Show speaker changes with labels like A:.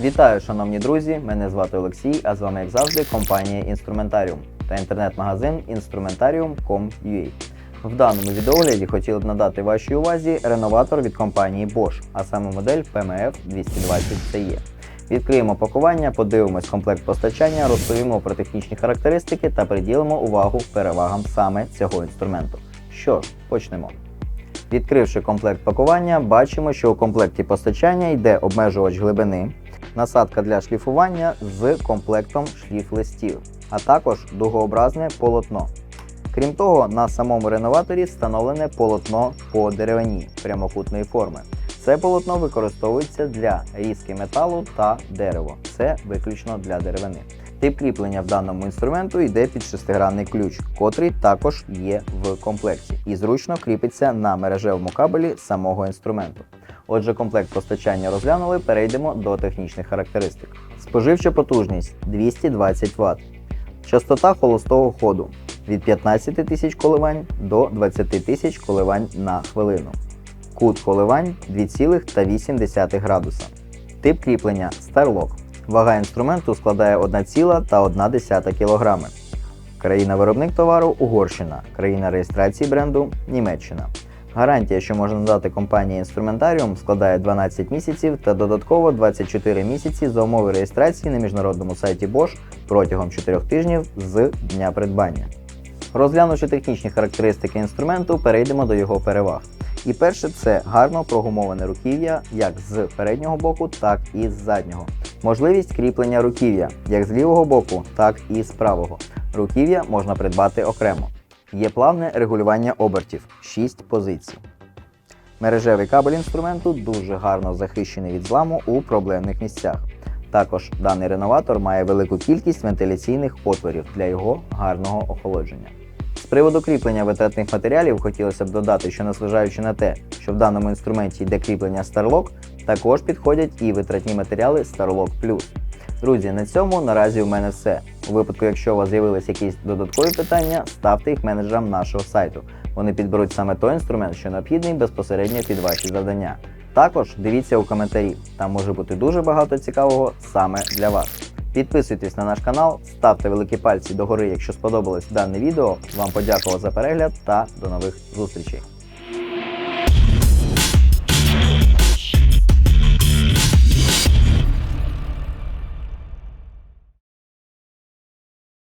A: Вітаю, шановні друзі! Мене звати Олексій, а з вами, як завжди, компанія Інструментаріум та інтернет-магазин Instrumentarium.com.ua. В даному відеогляді хотіли б надати вашій увазі реноватор від компанії Bosch, а саме модель PMF 220 CE. Відкриємо пакування, подивимось комплект постачання, розповімо про технічні характеристики та приділимо увагу перевагам саме цього інструменту. Що ж, почнемо. Відкривши комплект пакування, бачимо, що у комплекті постачання йде обмежувач глибини, насадка для шліфування з комплектом шліф-листів, а також дугообразне полотно. Крім того, на самому реноваторі встановлене полотно по деревині прямокутної форми. Це полотно використовується для різки металу та дерева. Це виключно для деревини. Тип кріплення в даному інструменту йде під шестигранний ключ, котрий також є в комплекті і зручно кріпиться на мережевому кабелі самого інструменту. Отже, комплект постачання розглянули, перейдемо до технічних характеристик. Споживча потужність 220 Вт. Частота холостого ходу від 15 тисяч коливань до 20 тисяч коливань на хвилину. Кут коливань 2,8 градуса. Тип кріплення Starlock. Вага інструменту складає 1,1 кг. Країна-виробник товару Угорщина. Країна реєстрації бренду Німеччина. Гарантія, що можна надати компанії Інструментаріум, складає 12 місяців та додатково 24 місяці за умови реєстрації на міжнародному сайті Bosch протягом 4 тижнів з дня придбання. Розглянувши технічні характеристики інструменту, перейдемо до його переваг. І перше це гарно прогумоване руків'я як з переднього боку, так і з заднього. Можливість кріплення руків'я як з лівого боку, так і з правого. Руків'я можна придбати окремо. Є плавне регулювання обертів 6 позицій. Мережевий кабель інструменту дуже гарно захищений від зламу у проблемних місцях. Також даний реноватор має велику кількість вентиляційних отворів для його гарного охолодження. З приводу кріплення витратних матеріалів хотілося б додати, що незважаючи на те, що в даному інструменті йде кріплення Starlock, також підходять і витратні матеріали Starlock Plus. Друзі, на цьому наразі у мене все. У випадку, якщо у вас з'явились якісь додаткові питання, ставте їх менеджерам нашого сайту. Вони підберуть саме той інструмент, що необхідний безпосередньо під ваші завдання. Також дивіться у коментарі, там може бути дуже багато цікавого саме для вас. Підписуйтесь на наш канал, ставте великі пальці догори, якщо сподобалось дане відео. Вам подякував за перегляд та до нових зустрічей.